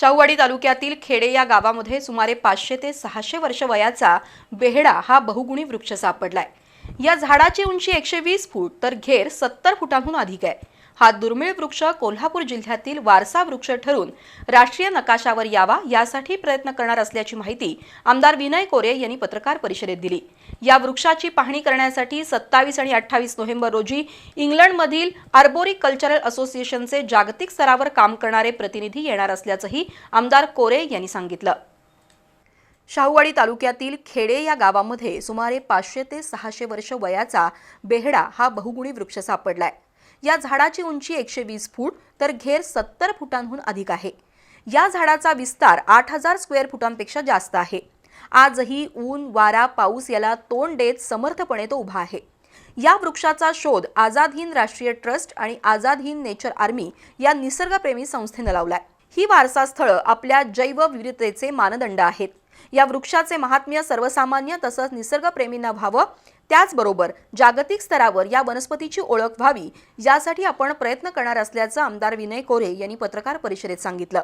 शाहूवाडी तालुक्यातील खेडे या गावामध्ये सुमारे पाचशे ते सहाशे वर्ष वयाचा बेहडा हा बहुगुणी वृक्ष सापडलाय. या झाडाची उंची एकशे वीस फूट तर घेर सत्तर फुटांहून अधिक आहे. हा दुर्मिळ वृक्ष कोल्हापूर जिल्ह्यातील वारसा वृक्ष ठरून राष्ट्रीय नकाशावर यावा यासाठी प्रयत्न करणार असल्याची माहिती आमदार विनय कोरे यांनी पत्रकार परिषदेत दिली. या वृक्षाची पाहणी करण्यासाठी सत्तावीस आणि अठ्ठावीस नोव्हेंबर रोजी इंग्लंडमधील आर्बोरी कल्चरल असोसिएशनचे जागतिक स्तरावर काम करणारे प्रतिनिधी येणार असल्याचंही आमदार कोरे यांनी सांगितलं. शाहूवाडी तालुक्यातील खेडे या गावामध्ये सुमारे पाचशे ते सहाशे वर्ष वयाचा बेहडा हा बहुगुणी वृक्ष सापडलाय. या झाडाची उंची एकशे वीस फूट तर घेर सत्तर फुटांहून अधिक आहे. या झाडाचा विस्तार आठ हजार स्क्वेअर फुटांपेक्षा जास्त आहे. आजही ऊन वारा पाऊस याला तोंड देत समर्थपणे तो उभा आहे. या वृक्षाचा शोध आझाद हिंद राष्ट्रीय ट्रस्ट आणि आझाद हिंद नेचर आर्मी या निसर्गप्रेमी संस्थेनं लावलाय. ही वारसास्थळं आपल्या जैवविविधतेचे मानदंड आहेत. या वृक्षाचे महात्म्य सर्वसामान्य तसंच निसर्गप्रेमींना व्हावं त्याचबरोबर जागतिक स्तरावर या वनस्पतीची ओळख व्हावी यासाठी आपण प्रयत्न करणार असल्याचं आमदार विनय कोरे यांनी पत्रकार परिषदेत सांगितलं.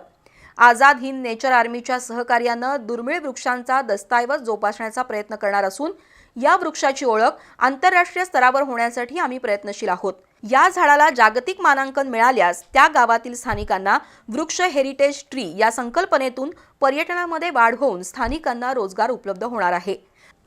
आझाद हिंद नेचर आर्मीच्या सहकार्यानं दुर्मिळ वृक्षांचा दस्तऐवज जोपासण्याचा प्रयत्न करणार असून या वृक्षाची ओळख आंतरराष्ट्रीय स्तरावर होण्यासाठी आम्ही प्रयत्नशील आहोत. या झाडाला जागतिक मानांकन मिळाल्यास त्या गावातील स्थानिकांना वृक्ष हेरिटेज ट्री या संकल्पनेतून पर्यटनामध्ये वाढ होऊन स्थानिकांना रोजगार उपलब्ध होणार आहे.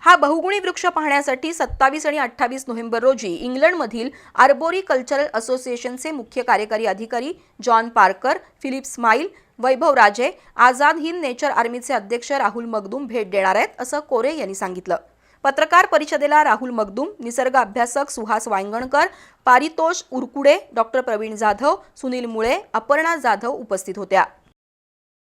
हा बहुगुणी वृक्ष पाहण्यासाठी सत्तावीस आणि अठ्ठावीस नोव्हेंबर रोजी इंग्लंडमधील आर्बोरी कल्चरल असोसिएशनचे मुख्य कार्यकारी अधिकारी John Parker Philip Smile Vaibhav Raje Azad Hind nature आर्मीचे अध्यक्ष राहुल मगदूम भेट देणार आहेत असं कोरे यांनी सांगितलं. पत्रकार परिषदेला राहुल मगदूम निसर्ग अभ्यासक सुहास वांगणकर पारितोष उरकुडे डॉक्टर प्रवीण जाधव सुनील मुळे अपर्णा जाधव उपस्थित होत्या.